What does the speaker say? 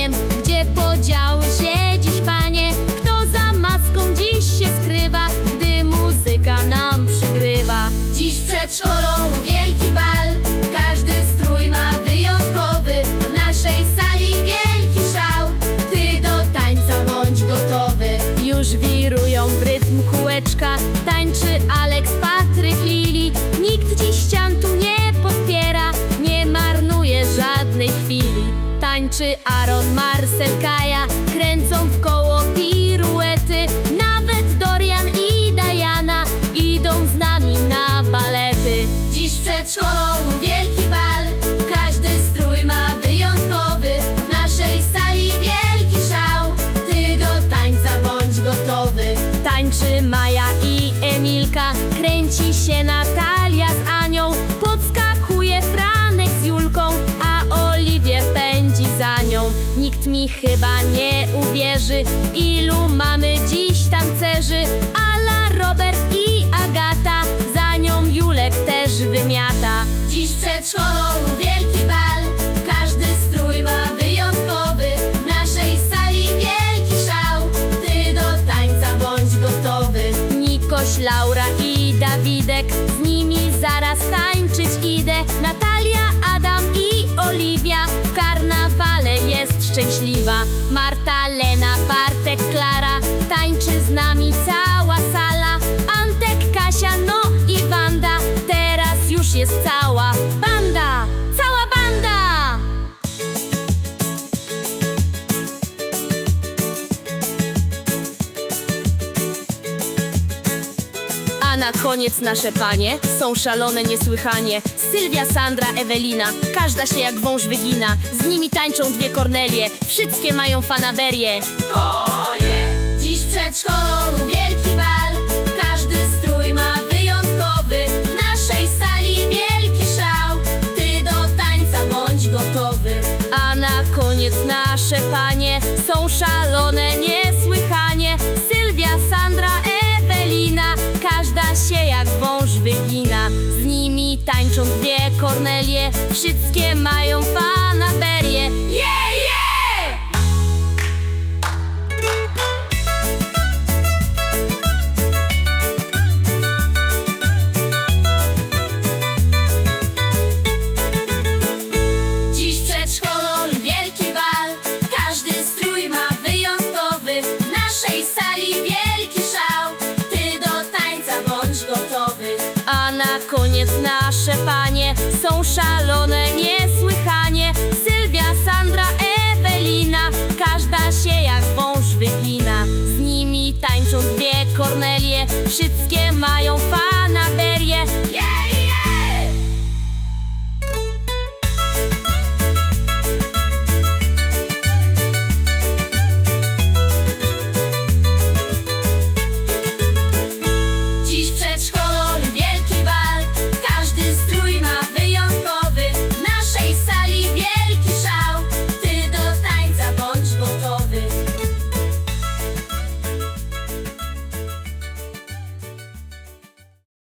Indians Aaron, Marcel, Kaja kręcą w koło piruety. Nawet Dorian i Diana idą z nami na balety. Dziś przed szkołą wielki bal, każdy strój ma wyjątkowy. W naszej sali wielki szał, ty do tańca bądź gotowy. Tańczy Maja i Emilka, kręci się Natalia z Nikt mi chyba nie uwierzy, ilu mamy dziś tancerzy. Ala, Robert i Agata, za nią Julek też wymiata. Dziś przed szkołą wielki bal, każdy strój ma wyjątkowy. W naszej sali wielki szał, ty do tańca bądź gotowy. Nikoś, Laura i Dawidek, z nimi zaraz tańczyć idę. Natalia, Śliwa Marta na koniec nasze panie są szalone niesłychanie. Sylwia, Sandra, Ewelina, każda się jak wąż wygina. Z nimi tańczą dwie Kornelie, wszystkie mają fanaberie. Dziś przed szkołą wielki bal, każdy strój ma wyjątkowy. W naszej sali wielki szał, ty do tańca bądź gotowy. A na koniec nasze panie są szalone niesłychanie. Się jak wąż wygina. Z nimi tańczą dwie Kornelie, wszystkie mają fanaberie. Na koniec nasze panie są szalone niesłychanie. Sylwia, Sandra, Ewelina, każda się jak wąż wygina. Z nimi tańczą dwie Kornelie, wszystkie.